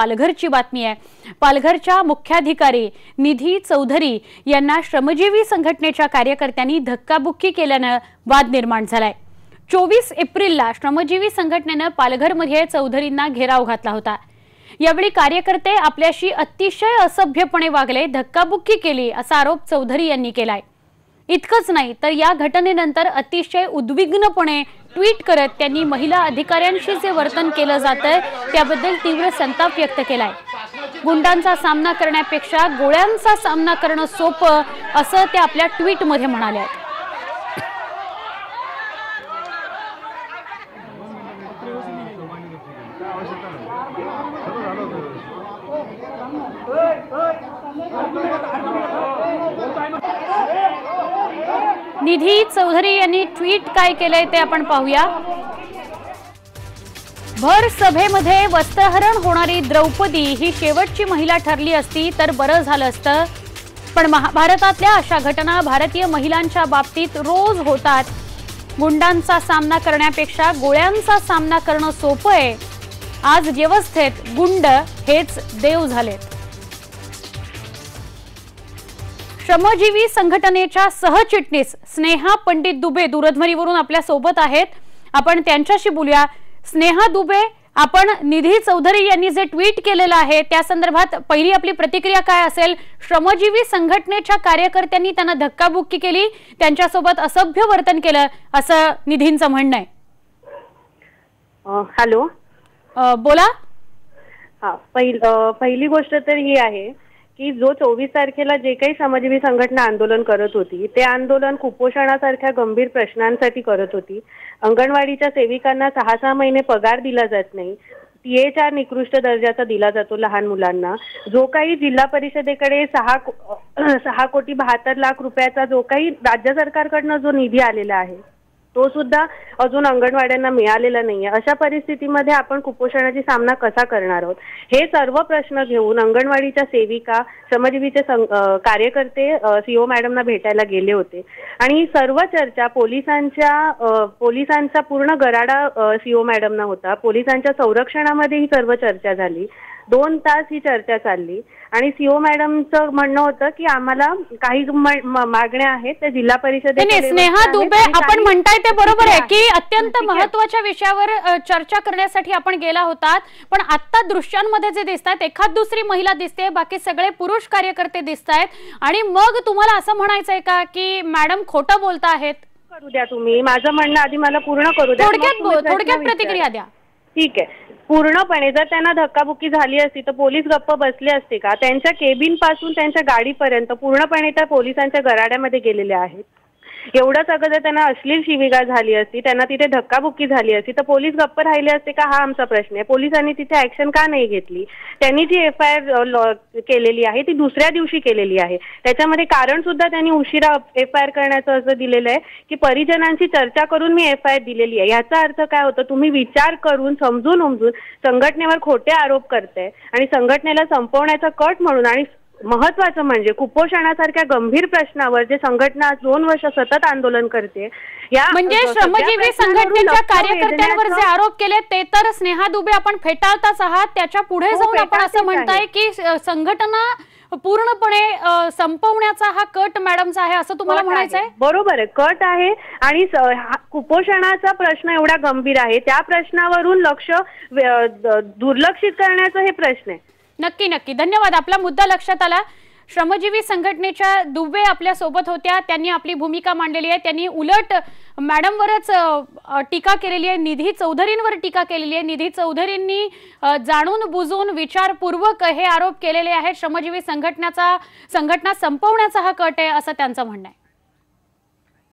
पालघरची बातमी आहे. पालघरच्या मुख्याधिकारी निधी चौधरी यांना श्रमजीवी संघटनेच्या कार्यकर्त्यांनी धक्काबुक्की केल्यानं वाद निर्माण झालाय. चोवीस एप्रिलला श्रमजीवी संघटनेनं पालघरमध्ये चौधरींना घेराव घातला होता. यावेळी कार्यकर्ते आपल्याशी अतिशय असभ्यपणे वागले धक्काबुक्की केली असा आरोप चौधरी यांनी केलाय. इतकंच नाही तर या घटनेनंतर अतिशय उद्विग्नपणे ट्विट करत त्यांनी महिला अधिकाऱ्यांशी जे वर्तन केलं जातंय त्याबद्दल तीव्र संताप व्यक्त केलाय. गुंडांचा सामना करण्यापेक्षा गोळ्यांचा सामना करणं सोपं असं ते आपल्या ट्विटमध्ये म्हणाले आहेत. निधी चौधरी यांनी ट्विट काय केलंय ते आपण पाहूया. भर सभेमध्ये वस्त्रहरण होणारी द्रौपदी ही शेवटची महिला ठरली असती तर बरं झालं असतं. पण महाभारतातल्या अशा घटना भारतीय महिलांच्या बाबतीत रोज होतात. गुंडांचा सामना करण्यापेक्षा गोळ्यांचा सामना करणं सोपं आहे. आज व्यवस्थेत गुंड हेच देव झालेत. श्रमजीवी संघटनेच्या सहचिटणीस स्नेहा पंडित दुबे दूरध्वनीवरून आपल्यासोबत आहेत. आपण त्यांच्याशी बोलूया. स्नेहा दुबे आपण निधी चौधरी यांनी जे ट्विट केलेलं आहे त्या संदर्भात पहिली आपली प्रतिक्रिया काय असेल? श्रमजीवी संघटनेच्या कार्यकर्त्यांनी त्यांना धक्काबुक्की केली त्यांच्यासोबत असभ्य वर्तन केलं असं निधींचं म्हणणं आहे. हॅलो. बोला. हा पहिली गोष्ट तर ही आहे की जो चोवीस तारखेला जे काही समाजजीवी संघटना आंदोलन करत होती ते आंदोलन कुपोषणासारख्या गंभीर प्रश्नांसाठी करत होती. अंगणवाडीच्या सेविकांना सहा सहा महिने पगार दिला जात नाही. टीएचआर निकृष्ट दर्जाचा दिला जातो लहान मुलांना. जो काही जिल्हा परिषदेकडे सहा सहा कोटी बहात्तर लाख रुपयाचा जो काही राज्य सरकारकडनं जो निधी आलेला आहे तो सुद्धा अजून अंगणवाड्यांना मिळालेला नाहीये. अशा परिस्थितीमध्ये आपण कुपोषणाची सामना कसा करणार आहोत? हे सर्व प्रश्न घेऊन अंगणवाडीच्या सेविका श्रमजीवीचे कार्यकर्ते सीओ मॅडमना भेटायला गेले होते. आणि सर्व चर्चा पोलिसांच्या पोलिसांचा पूर्ण गराडा सीओ मॅडमना होता. पोलिसांच्या संरक्षणामध्ये ही सर्व चर्चा झाली. दोन तास ही चर्चा चालली. आणि सीओ मॅडमचं म्हणणं होतं की आम्हाला काही मागण्या आहेत त्या जिल्हा परिषद स्नेहा दुबे आपण म्हणताय ते बरोबर आहे की अत्यंत महत्त्वाच्या विषयावर चर्चा करण्यासाठी आपण गेला होतात. पण आता दृश्यांमध्ये जे दिसत आहेत एखाद दुसरी महिला दिसते बाकी सगळे पुरुष कार्यकर्ते दिसत आहेत आणि मग तुम्हाला असं म्हणायचंय का की मॅडम खोटं बोलता आहेत? करू द्या तुम्ही. माझं म्हणणं आधी मला पूर्ण करू द्या. थोडक्यात थोडक्यात प्रतिक्रिया द्या. ठीक आहे. पूर्णपणे जर त्यांना धक्काबुक्की झाली असती तर पोलीस गप्प बसले असते का? त्यांच्या केबिनपासून त्यांच्या गाडीपर्यंत पूर्णपणे त्या पोलिसांच्या गराड्यामध्ये गेलेले आहेत. एवढंच अगं जर त्यांना अश्लील शिविका झाली असती त्यांना तिथे धक्काबुक्की झाली असती तर पोलीस गप्प राहिले असते का? हा आमचा प्रश्न आहे. पोलिसांनी तिथे ऍक्शन का नाही घेतली? त्यांनी जी एफ आय आर केलेली आहे ती दुसऱ्या दिवशी केलेली आहे. त्याच्यामध्ये कारण सुद्धा त्यांनी उशिरा एफ आय आर करण्याचं असं दिलेलं आहे की परिजनांशी चर्चा करून मी एफ आय आर दिलेली आहे. याचा अर्थ काय होतं? तुम्ही विचार करून समजून उमजून संघटनेवर खोटे आरोप करताय आणि संघटनेला संपवण्याचा कट म्हणून आणि महत्वाचं म्हणजे कुपोषणासारख्या गंभीर प्रश्नावर जे संघटना दोन वर्ष सतत आंदोलन करते या म्हणजे श्रमजीवी संघटनेच्या कार्यकर्त्यांवर जे आरोप केले ते तर स्नेहा दुबे आपण फेटाळताच आहात त्याच्या पुढे हो, जाऊन आपण असं म्हणताय की संघटना पूर्णपणे संपवण्याचा हा कट मॅडमचा आहे असं तुम्हाला म्हणायचं आहे. बरोबर आहे कट आहे आणि कुपोषणाचा प्रश्न एवढा गंभीर आहे त्या प्रश्नावरून लक्ष दुर्लक्षित करण्याचा हे प्रश्न आहे. नक्की नक्की. धन्यवाद. आपला मुद्दा लक्षात आला. श्रमजीवी संघटनेच्या दुबे आपल्यासोबत होत्या. त्यांनी आपली भूमिका मांडलेली आहे. त्यांनी उलट मॅडमवरच टीका केलेली आहे. निधी चौधरींवर टीका केलेली आहे. निधी चौधरींनी जाणून बुजून विचारपूर्वक हे आरोप केलेले आहेत. श्रमजीवी संघटनेचा संघटना संपवण्याचा हा कट आहे असं त्यांचं म्हणणं आहे.